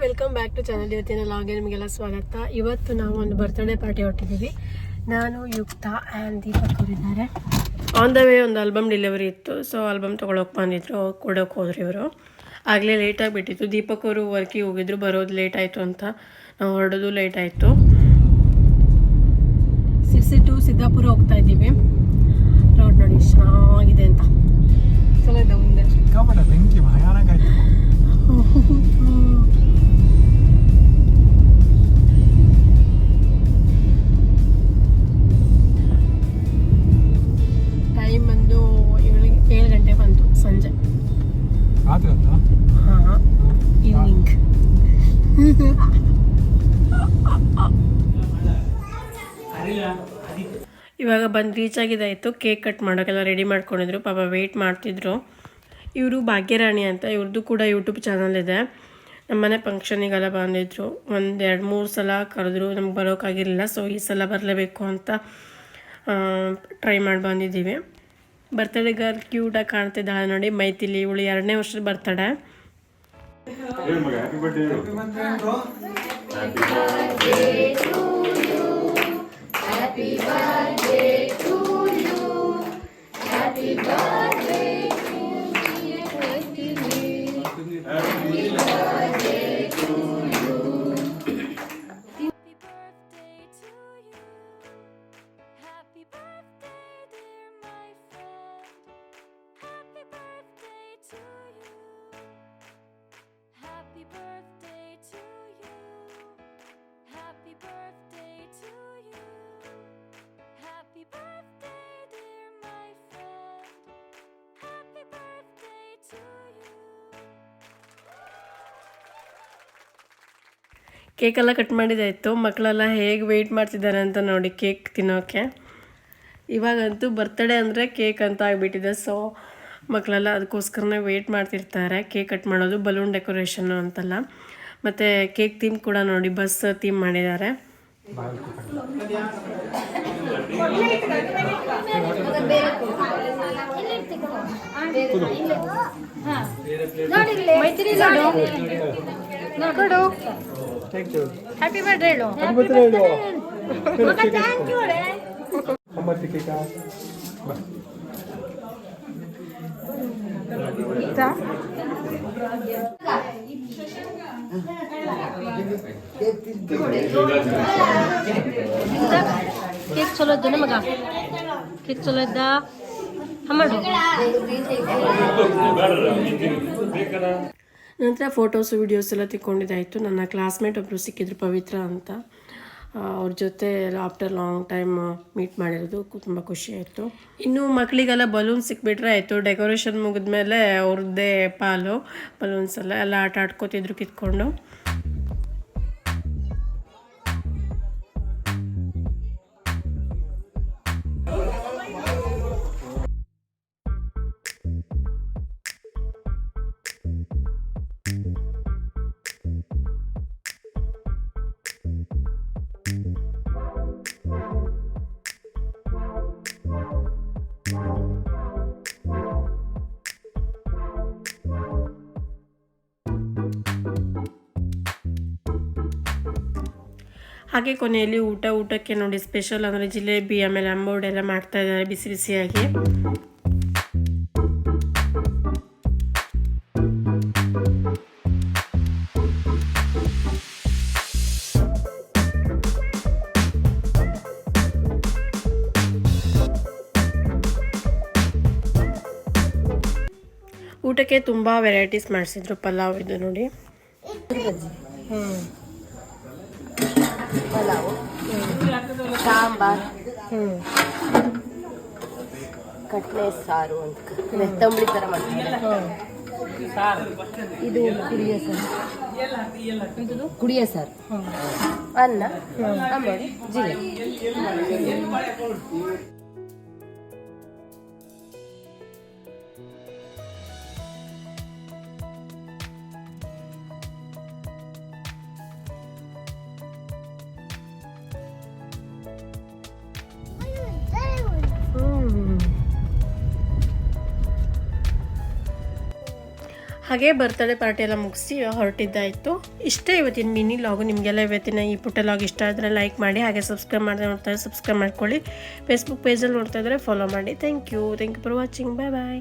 Welcome back to channel ಇವತ್ತಿನ ಲಾಗೆ ನಿಮಗೆಲ್ಲ ಸ್ವಾಗತ. ಇವತ್ತು ನಾವು ಒಂದು ಬರ್ತ್ಡೇ ಪಾರ್ಟಿ ಹೊಟ್ಟಿದ್ದೀವಿ ನಾನು ಯುಕ್ತ ಆ್ಯಂಡ್ ದೀಪಕ್ ಅವರಿದ್ದಾರೆ. ಆನ್ ದ ವೇ ಒಂದು ಆಲ್ಬಮ್ ಡೆಲಿವರಿ ಇತ್ತು. ಸೊ ಆಲ್ಬಮ್ ತೊಗೊಳಕ್ಕೆ ಬಂದಿದ್ರು. ಕೊಡೋಕೆ ಹೋದ್ರು ಇವರು. ಆಗಲೇ ಲೇಟಾಗಿ ಬಿಟ್ಟಿತ್ತು ದೀಪಕ್ ಅವರು ವರ್ಕಿಗೆ ಹೋಗಿದ್ರು. ಬರೋದು ಲೇಟ್ ಆಯಿತು ಅಂತ ನಾವು ಹೊರಡೋದು ಲೇಟ್ ಆಯಿತು. ಸಿರ್ಸಿ ಟು ಸಿದ್ದಾಪುರ ಹೋಗ್ತಾ ಇದ್ದೀವಿ. ರೋಡ್ ನೋಡಿ ಚೆನ್ನಾಗಿದೆ ಅಂತ. ಚಲೋ ಇದೆ ಮುಂದೆ ಭಯಾನಕ ಆಯ್ತು. ಇವಾಗ ಬಂದು ರೀಚ್ ಆಗಿದ್ದಾಯಿತು ಕೇಕ್ ಕಟ್ ಮಾಡೋಕ್ಕೆಲ್ಲ ರೆಡಿ ಮಾಡ್ಕೊಂಡಿದ್ರು, ಪಾಪ ವೆಯ್ಟ್ ಮಾಡ್ತಿದ್ರು. ಇವರು ಭಾಗ್ಯರಾಣಿ ಅಂತ ಇವ್ರದ್ದು ಕೂಡ ಯೂಟ್ಯೂಬ್ ಚಾನಲ್ ಇದೆ. ನಮ್ಮನೆ ಫಂಕ್ಷನಿಗೆಲ್ಲ ಬಂದಿದ್ರು. ಒಂದು ಎರಡು ಮೂರು ಸಲ ಕರೆದ್ರು, ನಮ್ಗೆ ಬರೋಕ್ಕಾಗಿರಲಿಲ್ಲ ಸೊ ಈ ಸಲ ಬರಲೇಬೇಕು ಅಂತ ಟ್ರೈ ಮಾಡಿ ಬಂದಿದ್ದೀವಿ. ಬರ್ತಡೇ ಗರ್ ಕ್ಯೂಟಾಗಿ ಕಾಣ್ತಿದ್ದಾಳೆ ನೋಡಿ ಮೈತಿಲಿ ಇವಳು ಎರಡನೇ ವರ್ಷದ ಬರ್ತಡೇ ಹೇಳು ಮಗ ಹ್ಯಾಪಿ ಬರ್ಡೇ ಹೇಳು happy birthday to you happy birthday to you happy birthday ಕೇಕೆಲ್ಲ cut ಮಾಡಿದಾಯಿತು. ಮಕ್ಕಳೆಲ್ಲ ಹೇಗೆ ವೆಯ್ಟ್ ಮಾಡ್ತಿದ್ದಾರೆ ಅಂತ ನೋಡಿ ಕೇಕ್ ತಿನ್ನೋಕ್ಕೆ ಇವಾಗಂತೂ ಬರ್ತಡೇ ಅಂದರೆ ಕೇಕ್ ಅಂತ ಆಗಿಬಿಟ್ಟಿದೆ. ಸೊ ಮಕ್ಕಳೆಲ್ಲ ಅದಕ್ಕೋಸ್ಕರನೇ ವೆಯ್ಟ್ ಮಾಡ್ತಿರ್ತಾರೆ. ಕೇಕ್ ಕಟ್ ಮಾಡೋದು ಬಲೂನ್ ಡೆಕೋರೇಷನ್ನು ಅಂತೆಲ್ಲ. ಮತ್ತು ಕೇಕ್ ಥೀಮ್ ಕೂಡ ನೋಡಿ ಬಸ್ ಥೀಮ್ ಮಾಡಿದ್ದಾರೆ. ಹ್ಯಾಪಿ ಬರ್ಡೇ ಹೇಳು ಒಂಬತ್ತು ಕೇಕ ಬಾ. ಕೇಕ್ ಚಲೋ ಇದ್ದಾನೆ ಮಗ ಕೇಕ್ ಚಲೋ ಇದ್ದ ಮಾಡು ನಂತರ ಫೋಟೋಸು ವೀಡಿಯೋಸ್ ಎಲ್ಲ ತಿಕ್ಕೊಂಡಿದ್ದಾಯಿತು ನನ್ನ ಕ್ಲಾಸ್ಮೇಟ್ ಒಬ್ಬರು ಸಿಕ್ಕಿದ್ರು, ಪವಿತ್ರ ಅಂತ. ಅವ್ರ ಜೊತೆ ಆಫ್ಟರ್ ಲಾಂಗ್ ಟೈಮ್ ಮೀಟ್ ಮಾಡಿರೋದು ತುಂಬ ಖುಷಿ ಆಯಿತು. ಇನ್ನು ಮಕ್ಕಳಿಗೆಲ್ಲ ಬಲೂನ್ ಸಿಕ್ಬಿಟ್ರೆ ಆಯಿತು. ಡೆಕೋರೇಷನ್ ಮುಗಿದ್ಮೇಲೆ ಅವ್ರದ್ದೇ ಪಾಲು ಬಲೂನ್ಸ್ ಎಲ್ಲ ಎಲ್ಲ ಆಟ ಆಡ್ಕೋತಿದ್ರು ಕಿತ್ಕೊಂಡು. ಹಾಗೆ ಕೊನೆಯಲ್ಲಿ ಊಟ, ಊಟಕ್ಕೆ ನೋಡಿ ಸ್ಪೆಷಲ್ ಅಂದರೆ ಜಿಲೇಬಿ, ಆಮೇಲೆ ಅಂಬೋಡೆ ಎಲ್ಲ ಮಾಡ್ತಾ ಇದ್ದಾರೆ ಬಿಸಿ ಬಿಸಿಯಾಗಿ. ಊಟಕ್ಕೆ ತುಂಬ ವೆರೈಟೀಸ್ ಮಾಡಿಸಿದ್ರು ಪಲಾವ್ ಇದು ನೋಡಿ. ಸಾಂಬಾರ್. ಕಟ್ಲೆ ಸಾರು ಅಂತ. ತಂಬಳಿ ಥರ ಮಾಡ್ತಾರೆ. ಇದು ಕುಡಿಯ ಸಾರು. ಕುಡಿಯ ಸರ್. ಅನ್ನ ಆಮೇಲೆ ಜೀರಿಗೆ. ಹಾಗೆ ಬರ್ತಡೇ ಪಾರ್ಟಿ ಎಲ್ಲ ಮುಗಿಸಿ ಹೊರಟಿದ್ದಾಯಿತು. ಇಷ್ಟೇ ಇವತ್ತಿನ ಮಿನಿ ಲಾಗು ನಿಮಗೆಲ್ಲ ಇವತ್ತಿನ ಈ ಪುಟ್ಟ ಲಾಗ್ ಇಷ್ಟ ಆದರೆ ಲೈಕ್ ಮಾಡಿ, ಹಾಗೆ ಸಬ್ಸ್ಕ್ರೈಬ್ ಮಾಡಿದ್ರೆ ನೋಡ್ತಾರೆ ಸಬ್ಸ್ಕ್ರೈಬ್ ಮಾಡ್ಕೊಳ್ಳಿ. ಫೇಸ್ಬುಕ್ ಪೇಜಲ್ಲಿ ನೋಡ್ತಾ ಇದ್ದರೆ ಫಾಲೋ ಮಾಡಿ. Thank you thank you for watching bye bye